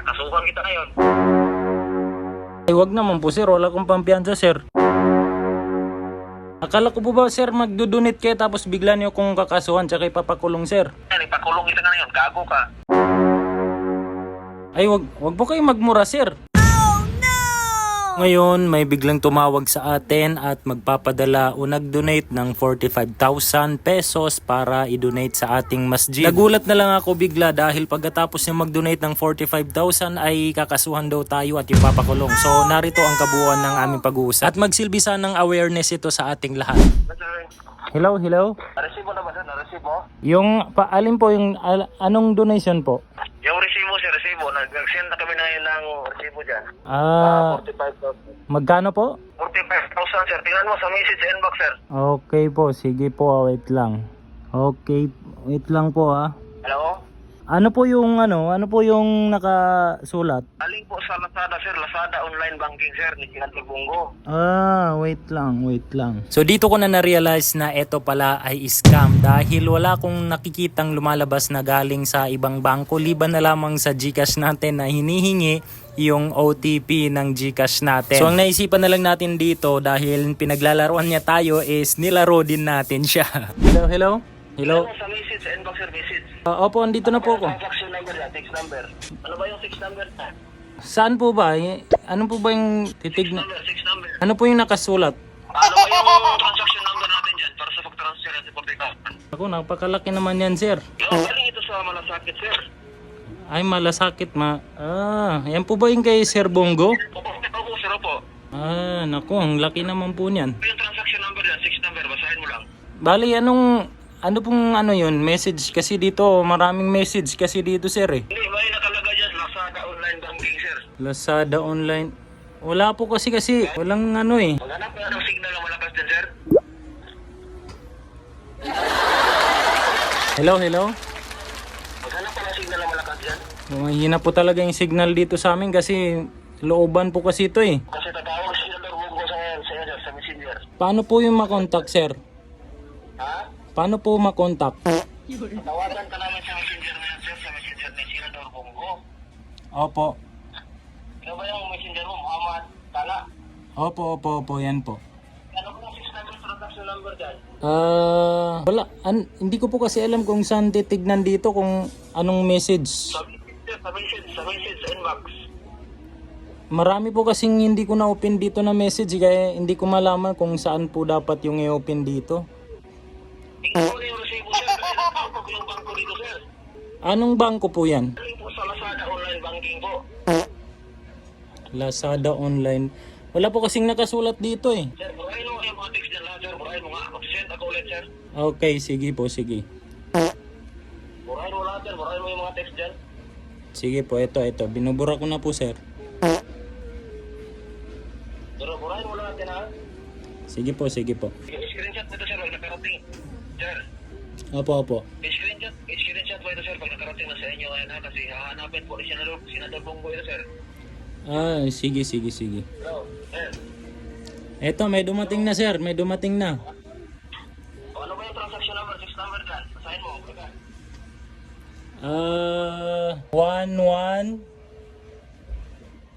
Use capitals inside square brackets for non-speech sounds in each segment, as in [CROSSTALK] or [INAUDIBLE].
Kakasuhan kita ngayon. Ay, wag naman po sir, wala akong pampiyansa sir. Akala ko po ba sir magdodonate kayo tapos bigla niyo akong kakasuhan tsaka ipapakulong sir. Yan, ipakulong kita ngayon. Gago ka. Ay wag, wag po kayo magmura sir. Ngayon, may biglang tumawag sa atin at magpapadala o nag-donate ng 45,000 pesos para i-donate sa ating masjid. Nagulat na lang ako bigla dahil pagkatapos niya mag-donate ng 45,000 ay kakasuhan daw tayo at ipapakulong. So, narito ang kabuuan ng aming pag-uusap. At magsilbi ng awareness ito sa ating lahat. Hello, hello. naresibo na ba sir? Naresibo? Yung, pa, alin po yung, al- anong donation po? Yung resibo sir, resibo. Nag- Nag-send na kami na ngayon ng resibo dyan. Ah, 45,000. magkano po? 45,000 sir. Tingnan mo sa message sa inbox sir. Okay po, sige po, wait lang. Okay, wait lang po ah. Hello? Ano po yung ano, ano po yung nakasulat? Aling po sa Lazada sir. Lazada online banking sir. Ni Kinanti Bungo. Ah, wait lang, wait lang. So dito ko na na-realize na ito pala ay scam dahil wala akong nakikitang lumalabas na galing sa ibang bangko liban na lamang sa GCash natin na hinihingi yung OTP ng GCash natin. So ang naisipan na lang natin dito dahil pinaglalaruan niya tayo is nilaro din natin siya. [LAUGHS] hello, hello? Hello? Sa message sa inbox sir. Message. Ah, opo, andito na po ako. Transaction number yan. Text number. Ano ba yung text number na? Saan po ba? Ano po ba yung titig na? Ano po yung nakasulat? Ano ba yung transaction number natin dyan para sa pag-transfer natin sa Ako, napakalaki naman yan, sir. Yung galing ito sa malasakit, sir. Ay, malasakit ma. Ah, yan po ba yung kay Sir Bongo? Opo, opo, sir, opo. Ah, naku, ang laki naman po niyan. Yung transaction number yan, text number, basahin mo lang. Bali, anong, ano pong ano yun, message kasi dito, maraming message kasi dito, sir eh. Hindi, may nakalagay dyan, Lazada online banking, sir. Lazada online. Wala po kasi kasi, walang ano eh. Maghanap ka ng signal na malakas dyan, sir. Hello, hello? Maghanap ka ng signal na malakas dyan. Mahina po talaga yung signal dito sa amin kasi looban po kasi ito eh. Kasi tatawag si Hugo sa, sa, sa, sa messenger. Paano po yung makontak, sir? Ha? Paano po makontak? Tawagan ka namin sa messenger na yan, sir, sa messenger ni Senador Bongo. Opo. Ano ba yung messenger mo, Muhammad Tala? Opo, opo, opo, yan po. Ano yung 600 transaction number dyan? Ah, wala. An- hindi ko po kasi alam kung saan titignan dito kung anong message. Sa message, sa message, sa message, sa inbox. Marami po kasing hindi ko na-open dito na message kaya hindi ko malaman kung saan po dapat yung i-open dito. Tingnan yung resibo, sir. Kasi ko yung bangko dito, sir. Anong bangko po yan? Galing po sa Lazada online banking po. Lazada online. Wala po kasing nakasulat dito eh. Sir, burahin mo yung mga text dyan lahat, sir. Burahin mo nga. Mag-send ako ulit, sir. Okay, sige po, sige. Burahin mo lahat, sir. Burahin mo yung mga text dyan. Sige po, ito, ito. Binubura ko na po, sir. Pero burahin mo lahat yan, ha? Sige po, sige po. I-screenshot mo ito, sir. Nakarating. Sir, Opo, opo. i-screenshot, i-screenshot mo ito, sir. Pag nakarating na sa inyo ngayon, ha? Kasi hahanapin po ni Senador, Senador Bongo ito, sir. Ah, sige, sige, sige. Hello, sir. Eto, may dumating na, sir. May dumating na. O, ano ba yung transaction number, text number dyan? Basahin mo. Ah, one, one,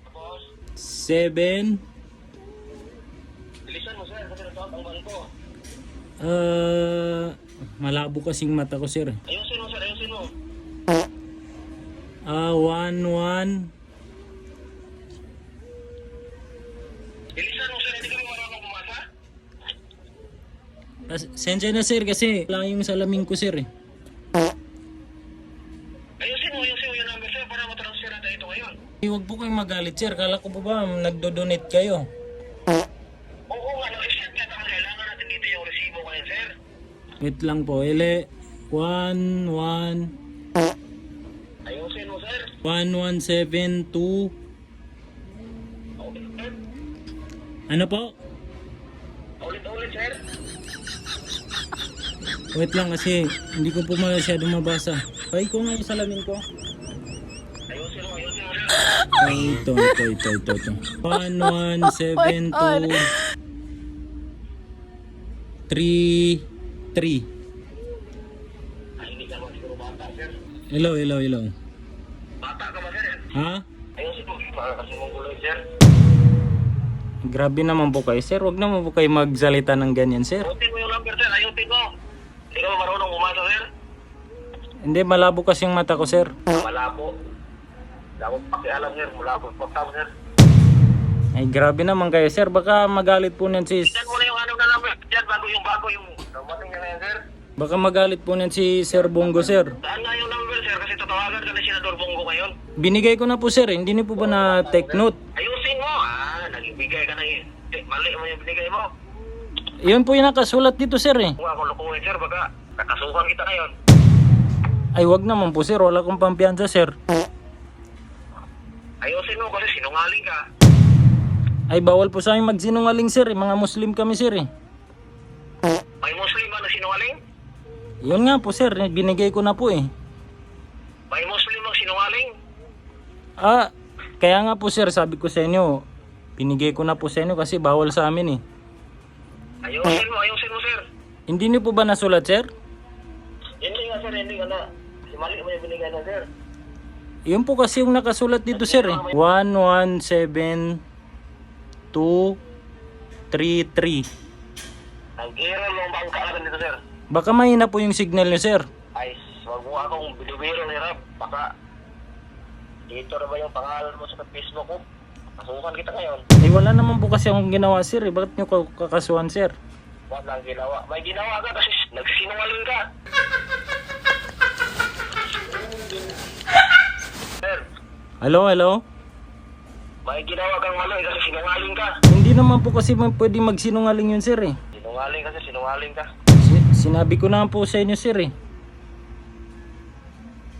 Tapos, seven, bilisan mo, sir. Kasi natawag ang bangko. Ah, malabo kasing mata ko, sir. Ayusin mo, sir. Ayusin mo. Ah, one, one, Bilisan mo, sir. Hindi kami marunong bumasa. Ah, Sensya na, sir, kasi lang yung salamin ko, sir. Eh, Huwag po kayong magalit, sir. Kala ko po ba nagdo-donate kayo? Oo nga, no-exchange nga naman. Kailangan natin dito yung resibo ngayon, sir. Wait lang po. Ele, one, one, Ayusin mo, sir. one, one, seven, two. Okay, sir. Ano po? Ulit-ulit, sir. Wait lang kasi hindi ko po masyado mabasa. Ay ko nga yung salamin ko. Ayusin mo, ayusin mo, sir. Ay, ito, ito, ito, ito, ito. One, one, seven, two, three, three. Ay, hindi ka naman siguro bata, sir. Hello, hello, hello. Bata ka ba, sir? Ha? Para kasi mong gulo, sir. Grabe naman po kayo, sir. Huwag naman po kayo magsalita ng ganyan, sir. Ayusin mo yung number, sir. Ayusin mo. Hindi ka ba marunong umasa, sir? Hindi, malabo kasi yung mata ko, sir. Malabo. Wala akong pakialam, sir. Malabo yung pagtama, sir. Ay, grabe naman kayo, sir. Baka magalit po niyan si... Yan mo na yung ano na number. Yan, bago yung bago yung... Dumating na ngayon, sir. Baka magalit po niyan si Sir Bongo, sir. Saan nga yung number, sir? Kasi tatawagan ka na Senador Bongo ngayon. Binigay ko na po, sir. Hindi niyo po ba na-take note? Ayusin mo. Ah, nagbigay ka ng... Eh, mali mo yung binigay mo. Yun po yung nakasulat dito, sir, eh. Kung ako lukuhin, sir, baka nakasuhan kita ngayon. Ay, wag naman po, sir. Wala akong pampiyansa, sir. Ayusin mo kasi sinungaling ka. Ay, bawal po sa amin magsinungaling, sir. Eh. Mga Muslim kami, sir, eh. Ba na sinungaling? Yun nga po, sir. Eh, Binigay ko na po, eh. May Muslim ang sinungaling? Ah, kaya nga po, sir. Sabi ko sa inyo, binigay ko na po sa inyo kasi bawal sa amin, eh. Ayusin mo, ayusin mo, sir. Hindi niyo po ba nasulat, sir? Hindi nga, sir, hindi ka na. Si mali mo yung binigay na, sir. Yun po kasi yung nakasulat dito, sir, eh. 117 233. Nag-error yung bangka natin dito, sir. Baka mahina po yung signal niyo, sir. Ay, wag mo akong binibiro ni Rap. Baka dito na ba yung pangalan mo sa Facebook ko? Kasuhan kita ngayon. Eh, wala naman po kasi akong ginawa, sir, eh. Bakit niyo ka- kakasuhan, sir? Walang ginawa. May ginawa ka kasi nagsinungaling ka. sir, Hello, hello? may ginawa kang mali kasi sinungaling ka. Hindi naman po kasi ma- pwede magsinungaling yun, sir, eh. Sinungaling kasi sinungaling ka. Si- sinabi ko na po sa inyo, sir, eh.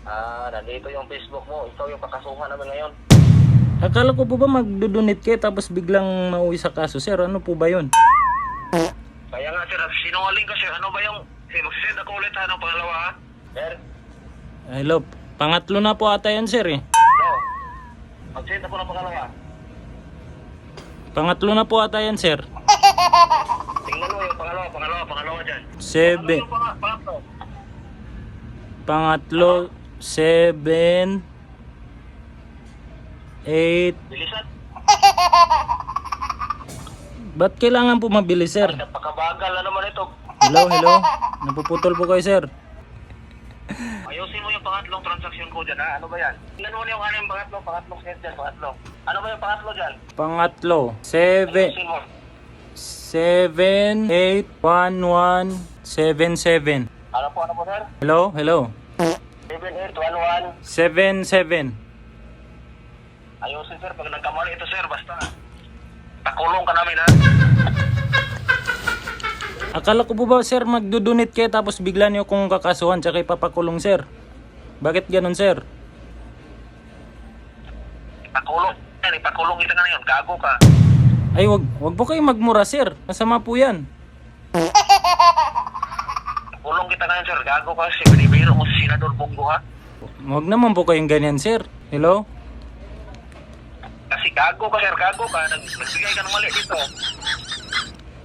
Ah, nandito yung Facebook mo. Ikaw yung kakasuhan namin ngayon. Akala ko po ba magdudunit kayo tapos biglang mauwi sa kaso, sir? Ano po ba yun? Kaya nga sir, sinungaling ka sir. Ano ba yung... Sige, magsisend ako ulit ha ng pangalawa ha? Sir? Hello, pangatlo na po ata yan, sir, eh. No. Magsend ako ng pangalawa. Pangatlo na po ata yan, sir. [LAUGHS] Yung pangalawa, pangalawa, pangalawa dyan. Pang- pangatlo? pangatlo, seven, eight. Bilisan. Ba't kailangan po mabilis, sir? Napakabagal na naman ito. Hello, hello? Napuputol po kayo, sir. Ayusin mo yung pangatlong transaction ko dyan ha? Ano ba yan? Tingnan mo yung ano yung pangatlo, pangatlong set dyan, pangatlo. Ano ba yung pangatlo dyan? Pangatlo, seven, Ayusin mo. Seven, eight, one, one, seven, seven. Ano po, ano po sir? Hello, hello? 7811. Seven, seven. Ayusin sir, pag nagkamali ito sir, basta. Takulong ka namin ha? Akala ko po ba, sir, magdudunit kayo tapos bigla niyo kung kakasuhan tsaka ipapakulong, sir? Bakit ganun, sir? Takulong. Yan, ipakulong kita ngayon. Gago ka. Ay, wag, wag po kayo magmura, sir. Masama po yan. Kulong kita ngayon, sir. Gago ka kasi binibiro mo si Senador Bongo, ha? Wag naman po kayong ganyan, sir. Hello? Kasi gago ka, sir. Gago ka. Nag nagbigay ka ng mali dito.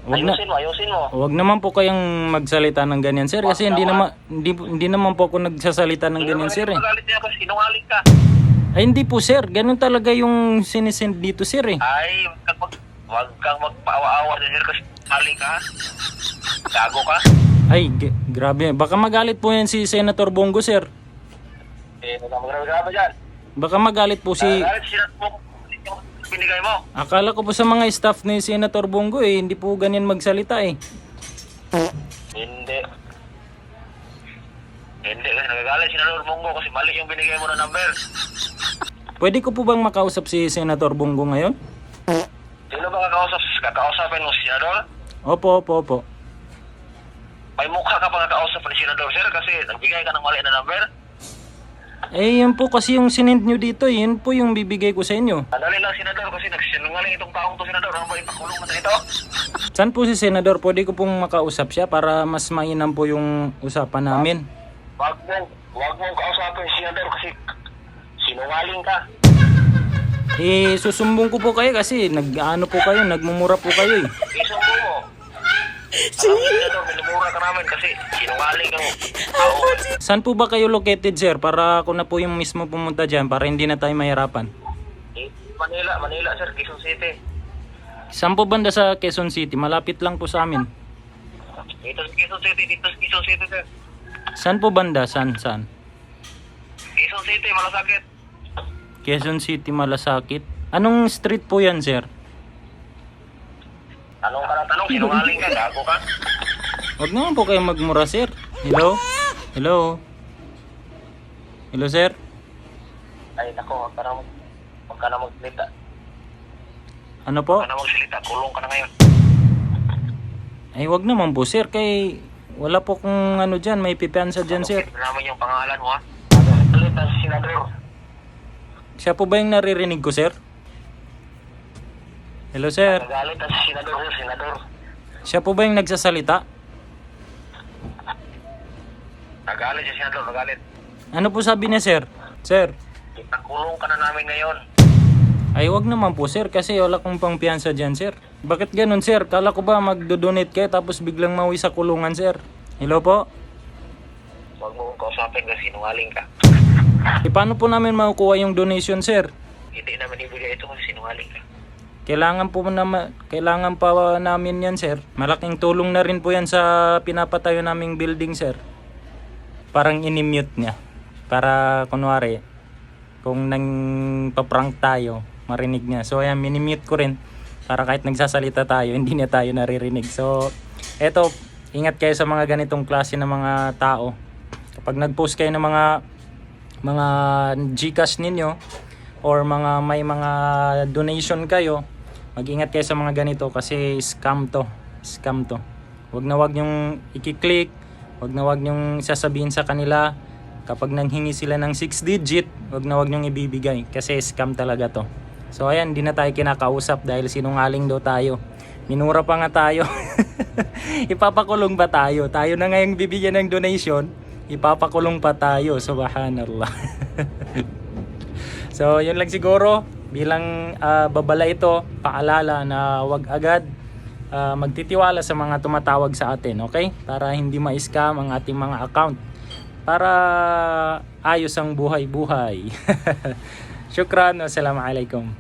Wag na, Ayusin mo, ayusin mo. wag naman po kayong magsalita ng ganyan, sir. Kasi hindi naman, hindi, hindi naman po ako nagsasalita ng ganyan, sir. Eh. Magalit niya kasi sinungaling ka. Ay, hindi po, sir. Ganun talaga yung sinisend dito, sir, eh. Ay, wag kang magpaawa-awa dyan, sir, kasi sinungaling ka? Gago ka. Ay, grabe. Baka magalit po yan si Senator Bongo, sir. Eh, wag kang magrabe dyan. Baka magalit po si... Galit si. Yung binigay mo. Akala ko po sa mga staff ni Senator Bongo, eh. Hindi po ganyan magsalita, eh. Hindi. Hindi kasi nagagalit si Senador Bongo kasi mali yung binigay mo na number. Pwede ko po bang makausap si Senator Bongo ngayon? Kakausapin mo si Senador? Opo, opo, opo. May mukha ka pa kakausap ni Senador, sir, kasi nagbigay ka ng mali na number. Eh, yan po kasi yung sinend nyo dito, eh. Yun po yung bibigay ko sa inyo. Madali lang, Senador, kasi nagsinungaling itong taong to, Senador. Ano ba ipakulong mo na ito? Saan po si Senador? Pwede ko pong makausap siya para mas mainam po yung usapan namin. Wag mo, wag mo kausapin si Senador kasi sinungaling ka. Eh, susumbong ko po kayo kasi nag-ano po kayo, nagmumura po kayo, eh. Isumbo mo. Alam mo, Senador, minumura ka namin kasi sinungaling ka mo. Tao. Saan po ba kayo located, sir? Para ako na po yung mismo pumunta dyan para hindi na tayo mahirapan. Eh, Manila, Manila sir, Quezon City. Saan po banda sa Quezon City? Malapit lang po sa amin. Dito sa Quezon City, dito sa Quezon City sir. Saan po banda? Saan? Saan? Quezon City, malasakit. Quezon City, Malasakit. Anong street po yan, sir? Tanong ka na tanong, sinungaling ka, gago ka. Huwag naman po kayo magmura, sir. Hello? Hello? Hello, sir? Ay, nako, huwag ka na, mag- huwag ka na magsalita. Ano po? Huwag ka na magsalita, kulong ka na ngayon. Ay, wag naman po, sir. Kay wala po kung ano dyan. May pipiansa dyan, sir. Ano namin yung pangalan mo, ha? Salita Senador. Siya po ba yung naririnig ko, sir? Hello, sir. Nagalit ang Senador, sir, Senador. Siya po ba yung nagsasalita? Nagalit si Senador, nagalit. Ano po sabi niya, sir? Sir? Nakulong ka na namin ngayon. Ay, wag naman po, sir. Kasi wala kong pang piyansa dyan, sir. Bakit ganun, sir? Kala ko ba magdo-donate kayo tapos biglang mawi sa kulungan, sir? Hello po? Huwag mo kong kausapin kasi sinungaling ka. E paano po namin makukuha yung donation, sir? Hindi namin ibigay ito kasi sinungaling ka. Kailangan po na kailangan pa namin 'yan, sir. Malaking tulong na rin po 'yan sa pinapatayo naming building, sir. Parang inimute niya. Para kunwari kung nang paprank tayo, marinig niya. So ayan, minimute ko rin para kahit nagsasalita tayo, [LAUGHS] hindi niya tayo naririnig. So eto, ingat kayo sa mga ganitong klase ng mga tao. Kapag nag-post kayo ng mga mga Gcash ninyo or mga may mga donation kayo, mag-ingat kayo sa mga ganito kasi scam to. Scam to. Huwag na wag yung i-click, huwag na wag yung sasabihin sa kanila kapag nanghingi sila ng 6 digit, huwag na wag yung ibibigay kasi scam talaga to. So ayan, di na tayo kinakausap dahil sinungaling daw tayo. Minura pa nga tayo. [LAUGHS] Ipapakulong ba tayo? Tayo na ngayong bibigyan ng donation, ipapakulong pa tayo. Subhanallah. [LAUGHS] so, yun lang siguro. Bilang ah, babala ito, paalala na wag agad ah, magtitiwala sa mga tumatawag sa atin, okay? Para hindi ma-scam ang ating mga account. Para ayos ang buhay-buhay. [LAUGHS] Shukran. Wassalamualaikum.